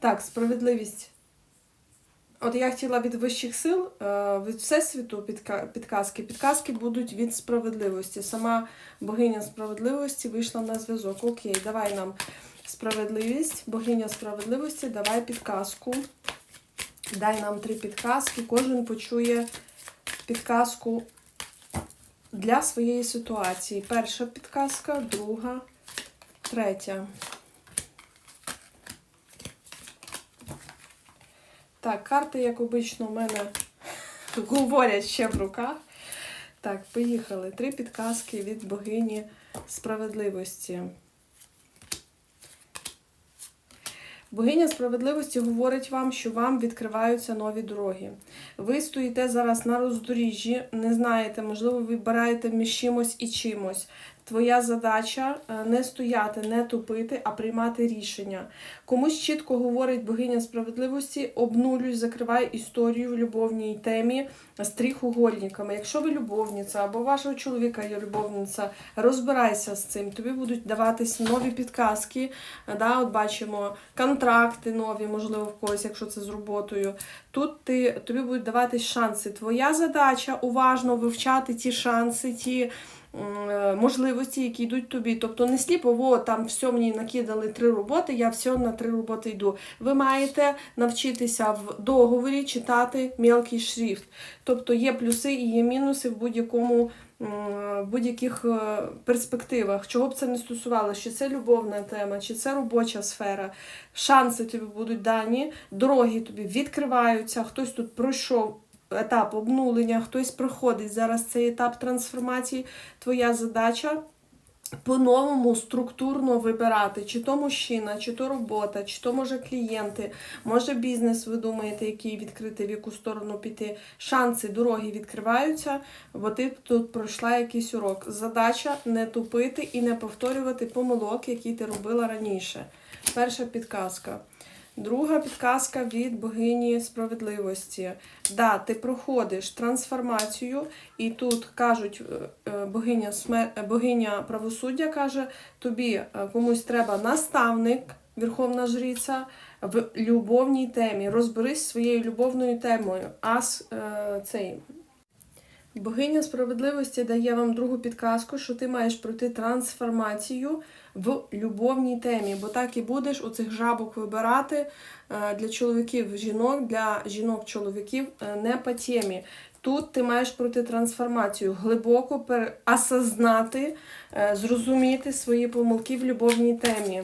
Так, справедливість. От я хотіла від вищих сил, е, від Всесвіту підказки. Підказки будуть від справедливості. Сама богиня справедливості вийшла на зв'язок. Окей, давай нам справедливість. Богиня справедливості, давай підказку. Дай нам три підказки. Кожен почує підказку для своєї ситуації. Перша підказка, друга, третя. Так, карти, як обично, у мене говорять ще в руках. Так, поїхали. Три підказки від богині справедливості. Богиня справедливості говорить вам, що вам відкриваються нові дороги. Ви стоїте зараз на роздоріжжі, не знаєте, можливо, вибираєте між чимось і чимось. Твоя задача е, не стояти, не тупити, а приймати рішення. Комусь чітко говорить богиня справедливості, обнулюй, закривай історію в любовній темі з трихугольниками. Якщо ви любовниця або вашого чоловіка є любовниця, розбирайся з цим. Тобі будуть даватись нові підказки. Да, от бачимо контракти нові, можливо, в когось, якщо це з роботою. Тут ти, тобі будуть даватись шанси. Твоя задача уважно вивчати ті шанси, ті е, можливості, які йдуть тобі. Тобто не сліпово там все мені накидали три роботи, я все на три роботи йду. Ви маєте навчитися в договорі читати мелкий шрифт. Тобто є плюси і є мінуси в будь-якому. м, В будь-яких е, перспективах, чого б це не стосувалося, чи це любовна тема, чи це робоча сфера, шанси тобі будуть дані, дороги тобі відкриваються, хтось тут пройшов етап обнулення, хтось проходить зараз цей етап трансформації. Твоя задача по-новому структурно вибирати, чи то мужчина, чи то робота, чи то може клієнти, може бізнес, ви думаєте, який відкрити, в яку сторону піти. Шанси, дороги відкриваються, бо ти тут пройшла якийсь урок. Задача не тупити і не повторювати помилок, які ти робила раніше. Перша підказка. Друга підказка від богині справедливості. Да, ти проходиш трансформацію, і тут кажуть, е, е, богиня, смер... е, богиня правосуддя каже, тобі комусь треба наставник, верховна жриця, в любовній темі. Розберись своєю любовною темою. Ас цей. Богиня справедливості дає вам другу підказку, що ти маєш пройти трансформацію в любовній темі, бо так і будеш у цих жабок вибирати е, для чоловіків жінок, для жінок чоловіків е, не по темі. Тут ти маєш пройти трансформацію, глибоко переосознати, е, зрозуміти свої помилки в любовній темі.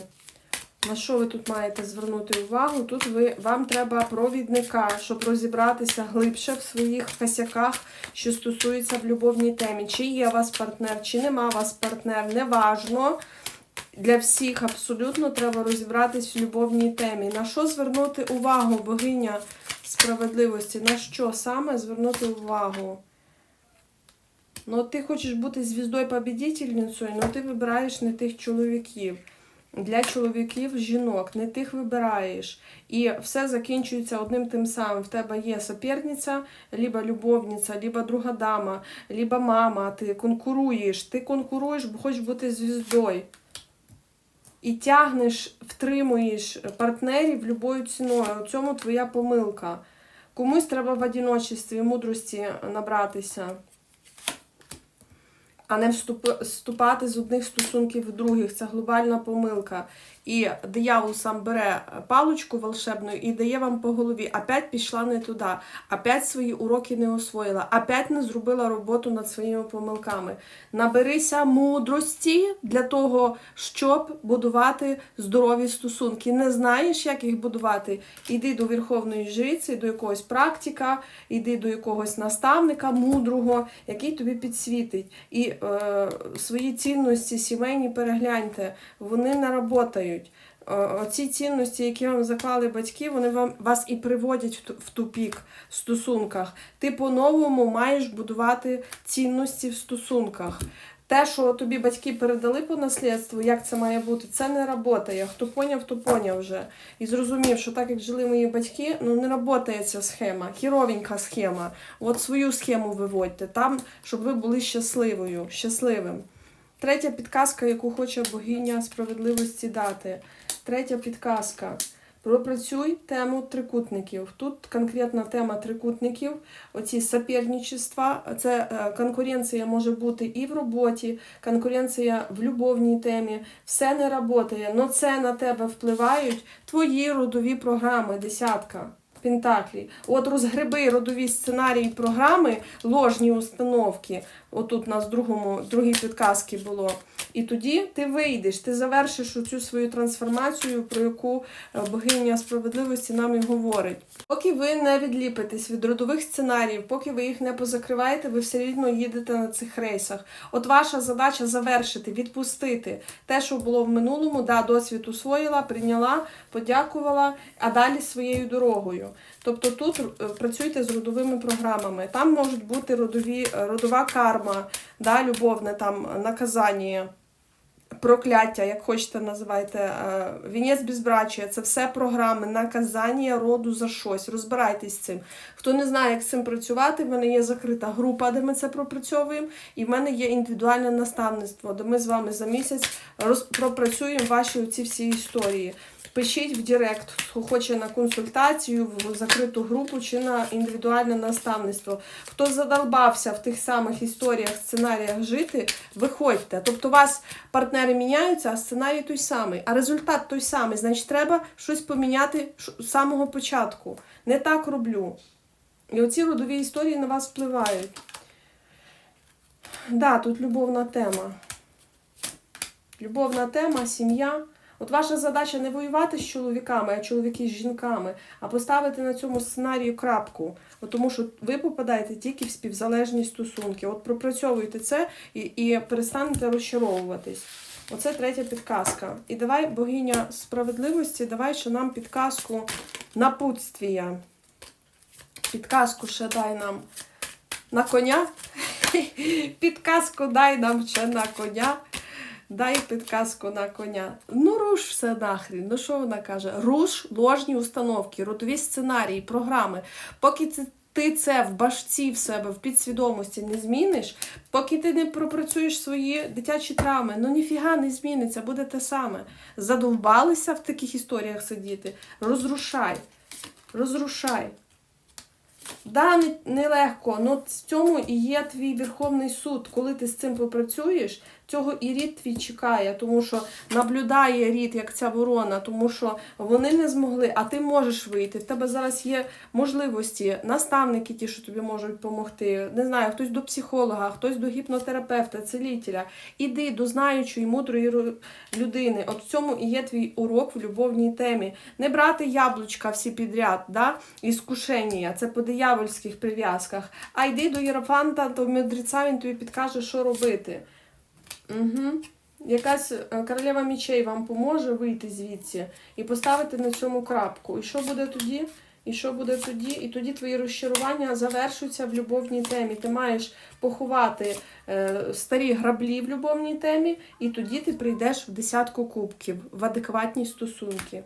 На що ви тут маєте звернути увагу? Тут ви, вам треба провідника, щоб розібратися глибше в своїх косяках, що стосується в любовній темі. Чи є у вас партнер, чи нема у вас партнер, неважно. Для всіх абсолютно треба розібратись в любовній темі. На що звернути увагу, богиня справедливості? На що саме звернути увагу? Ну, ти хочеш бути звіздою побідітельницею, але ти вибираєш не тих чоловіків. Для чоловіків, жінок, не тих вибираєш. І все закінчується одним тим самим. В тебе є соперниця, либо любовниця, либо друга дама, либо мама. Ти конкуруєш. Ти конкуруєш, бо хочеш бути звіздою. І тягнеш, втримуєш партнерів любою ціною. У цьому твоя помилка. Комусь треба в одиночестві мудрості набратися а не вступ- вступати з одних стосунків в других. Це глобальна помилка. І диявол сам бере паличку волшебну і дає вам по голові. Опять пішла не туди, опять свої уроки не освоїла, опять не зробила роботу над своїми помилками. Наберися мудрості для того, щоб будувати здорові стосунки. Не знаєш, як їх будувати? Іди до верховної жриці, до якогось практика, іди до якогось наставника мудрого, який тобі підсвітить. І е, свої цінності сімейні перегляньте, вони не Е, Оці цінності, які вам заклали батьки, вони вам вас і приводять в тупік в стосунках. Ти по-новому маєш будувати цінності в стосунках. Те, що тобі батьки передали по наслідству, як це має бути, це не працює. Хто поняв, то поняв вже. І зрозумів, що так як жили мої батьки, ну не працює ця схема, хіровенька схема. От свою схему виводьте там, щоб ви були щасливою, щасливим. Третя підказка, яку хоче богиня справедливості дати. Третя підказка. Пропрацюй тему трикутників. Тут конкретна тема трикутників, оці соперничества. Це е, конкуренція може бути і в роботі, конкуренція в любовній темі. Все не працює, але це на тебе впливають твої родові програми, десятка. Пентаклі. От розгриби родові сценарії програми, ложні установки. Отут у нас другому, в другій підказці було. І тоді ти вийдеш, ти завершиш цю свою трансформацію, про яку е, богиня справедливості нам і говорить. Поки ви не відліпитесь від родових сценаріїв, поки ви їх не позакриваєте, ви все рівно їдете на цих рейсах. От ваша задача завершити, відпустити те, що було в минулому, да, досвід усвоїла, прийняла, подякувала, а далі своєю дорогою. Тобто тут е, працюйте з родовими програмами. Там можуть бути родові, е, родова карма, да, любовне там наказання. Прокляття, як хочете називайте, е, вінець безбрачия, це все програми, наказання роду за щось. Розбирайтесь з цим. Хто не знає, як з цим працювати, в мене є закрита група, де ми це пропрацьовуємо, і в мене є індивідуальне наставництво, де ми з вами за місяць роз... пропрацюємо ваші оці всі історії. Пишіть в Директ, хто хоче на консультацію, в закриту групу чи на індивідуальне наставництво. Хто задолбався в тих самих історіях, сценаріях жити, виходьте. Тобто у вас партнери міняються, а сценарій той самий, а результат той самий. Значить, треба щось поміняти з самого початку. Не так роблю. І оці родові історії на вас впливають. Да, тут любовна тема. Любовна тема, сім'я. От ваша задача не воювати з чоловіками, а чоловіки з жінками, а поставити на цьому сценарію крапку. От тому що ви попадаєте тільки в співзалежні стосунки. От пропрацьовуйте це і, і перестанете розчаровуватись. Оце третя підказка. І давай, богиня справедливості, давай ще нам підказку напутствія. Підказку ще дай нам на коня. Підказку дай нам ще на коня. Дай підказку на коня. Ну, руш все нахрін. Ну що вона каже? Руш ложні установки, родові сценарії, програми. Поки це. Ти це в башці в себе, в підсвідомості не зміниш, поки ти не пропрацюєш свої дитячі травми, ну ніфіга не зміниться, буде те саме. Задовбалися в таких історіях сидіти. Розрушай. Розрушай. Да, не- нелегко, але в цьому і є твій Верховний суд. Коли ти з цим попрацюєш, цього і рід твій чекає, тому що наблюдає рід, як ця ворона, тому що вони не змогли, а ти можеш вийти. В тебе зараз є можливості, наставники, ті, що тобі можуть допомогти. Не знаю, хтось до психолога, хтось до гіпнотерапевта, целітеля. Іди до знаючої, мудрої людини. От в цьому і є твій урок в любовній темі. Не брати яблучка всі підряд, да? іскушення, це по диявольських прив'язках. А йди до Єрофанта, то мудреця він тобі підкаже, що робити. Угу. Якась е, королева мічей вам поможе вийти звідси і поставити на цьому крапку. І що буде тоді? І що буде тоді? І тоді твої розчарування завершуються в любовній темі. Ти маєш поховати е, старі граблі в любовній темі, і тоді ти прийдеш в десятку кубків в адекватні стосунки.